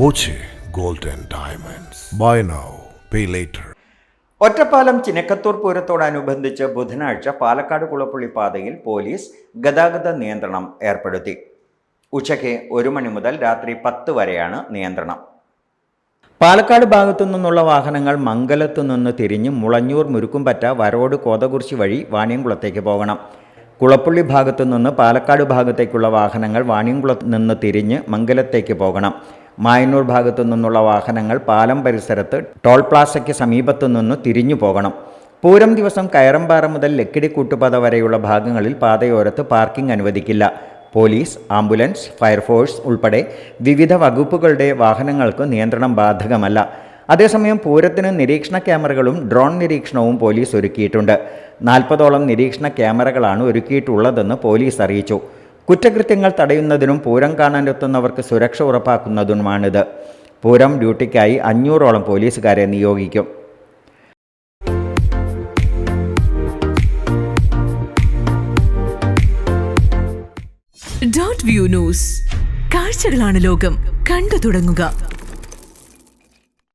Boche gold and Diamonds. Buy now, pay later. Ottapalam Chinakkathur പൂരത്തോടനുബന്ധിച്ച് ബുധനാഴ്ച പാലക്കാട് കുളപ്പുള്ളി പാതയിൽ police ഗതാഗത നിയന്ത്രണം ഏർപ്പെടുത്തി ഉച്ചയ്ക്ക് ഒരു മണി മുതൽ രാത്രി പത്ത് വരെയാണ് നിയന്ത്രണം പാലക്കാട് ഭാഗത്തു നിന്നുള്ള വാഹനങ്ങൾ മംഗലത്തു നിന്ന് തിരിഞ്ഞ് മുളഞ്ഞൂർ മുരുക്കുംപറ്റ വരോട് കോതകുറിശി വഴി വാണിയംകുളത്തേക്ക് പോകണം കുളപ്പുള്ളി ഭാഗത്തു നിന്ന് പാലക്കാട് ഭാഗത്തേക്കുള്ള വാഹനങ്ങൾ വാണിയംകുളത്ത് നിന്ന് തിരിഞ്ഞ് മംഗലത്തേക്ക് പോകണം മായന്നൂർ ഭാഗത്തു നിന്നുള്ള വാഹനങ്ങൾ പാലം പരിസരത്ത് ടോൾ പ്ലാസയ്ക്ക് സമീപത്തു നിന്ന് തിരിഞ്ഞു പോകണം. പൂരം ദിവസം കയറമ്പാറ മുതൽ ലക്കിടി കൂട്ടുപാത വരെയുള്ള ഭാഗങ്ങളിൽ പാതയോരത്ത് പാർക്കിംഗ് അനുവദിക്കില്ല. പോലീസ് ആംബുലൻസ് ഫയർഫോഴ്സ് ഉൾപ്പെടെ വിവിധ വകുപ്പുകളുടെ വാഹനങ്ങൾക്ക് നിയന്ത്രണം ബാധകമല്ല. അതേസമയം പൂരത്തിന് നിരീക്ഷണ ക്യാമറകളും ഡ്രോൺ നിരീക്ഷണവും പോലീസ് ഒരുക്കിയിട്ടുണ്ട്. നാൽപ്പതോളം നിരീക്ഷണ ക്യാമറകളാണ് ഒരുക്കിയിട്ടുള്ളതെന്ന് പോലീസ് അറിയിച്ചു. കുറ്റകൃത്യങ്ങൾ തടയുന്നതിനും പൂരം കാണാനെത്തുന്നവർക്ക് സുരക്ഷ ഉറപ്പാക്കുന്നതിനുമാണിത് പൂരം ഡ്യൂട്ടിക്കായി അഞ്ഞൂറോളം പോലീസുകാരെ നിയോഗിക്കും. ഡോട്ട് വ്യൂ ന്യൂസ് കാഴ്ചകളാണ് ലോകം. കണ്ടു തുടങ്ങുക.